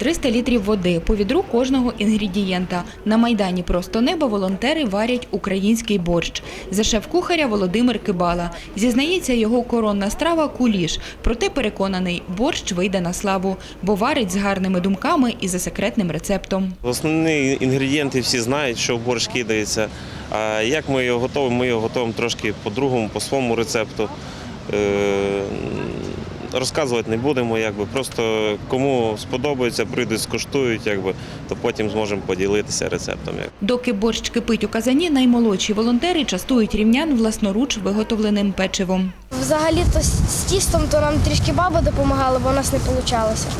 300 літрів води, по відру кожного інгредієнта. На майдані просто неба волонтери варять український борщ. За шеф-кухаря Володимир Кибала. Зізнається, його коронна страва куліш. Проте переконаний, борщ вийде на славу, бо варить з гарними думками і за секретним рецептом. Основні інгредієнти всі знають, що в борщ кидається. А як ми його готуємо? Ми його готуємо трошки по-другому, по своєму рецепту. Розказувати не будемо, якби просто кому сподобається, прийдуть, скуштують, якби, то потім зможемо поділитися рецептом. Якби. Доки борщ кипить у казані, наймолодші волонтери частують рівнян власноруч виготовленим печивом. Взагалі-то з з тістом то нам трішки баба допомагала, бо у нас не вийшло.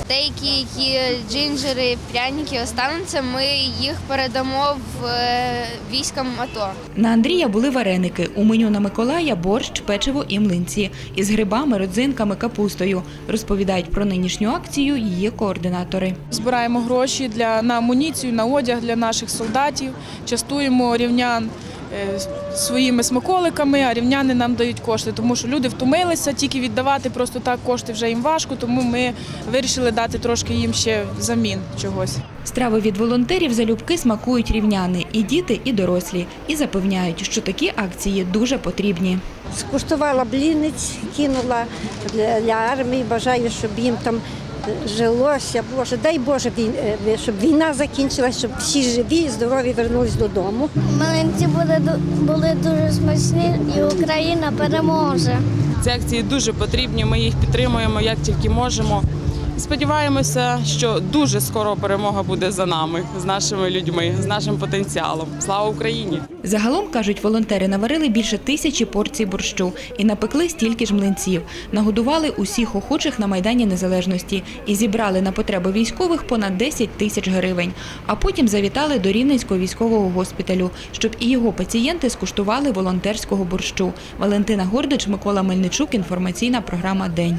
Деякі які джинджери, пряники остануться, ми їх передамо в е, військам АТО. На Андрія були вареники. У меню на Миколая борщ, печиво і млинці із грибами, родзинками, капустою. Розповідають про нинішню акцію її координатори. Збираємо гроші для на амуніцію, на одяг для наших солдатів. Частуємо рівнян своїми смаколиками, а рівняни нам дають кошти, тому що люди втомилися, тільки віддавати просто так кошти вже їм важко, тому ми вирішили дати трошки їм ще замін чогось. Страви від волонтерів залюбки смакують рівняни і діти, і дорослі, і запевняють, що такі акції дуже потрібні. Скуштувала блінець, кинула для, армії. Бажаю, щоб їм там е, жилося. Боже, дай Боже, е, щоб війна закінчилась, щоб всі живі і здорові вернулись додому. Малинці були, були дуже смачні і Україна переможе. Ці акції дуже потрібні. Ми їх підтримуємо як тільки можемо. Сподіваємося, що дуже скоро перемога буде за нами, з нашими людьми, з нашим потенціалом. Слава Україні! Загалом, кажуть волонтери, наварили більше тисячі порцій борщу і напекли стільки ж млинців. Нагодували усіх охочих на Майдані Незалежності і зібрали на потреби військових понад 10 тисяч гривень. А потім завітали до Рівненського військового госпіталю, щоб і його пацієнти скуштували волонтерського борщу. Валентина Гордич, Микола Мельничук. Інформаційна програма День.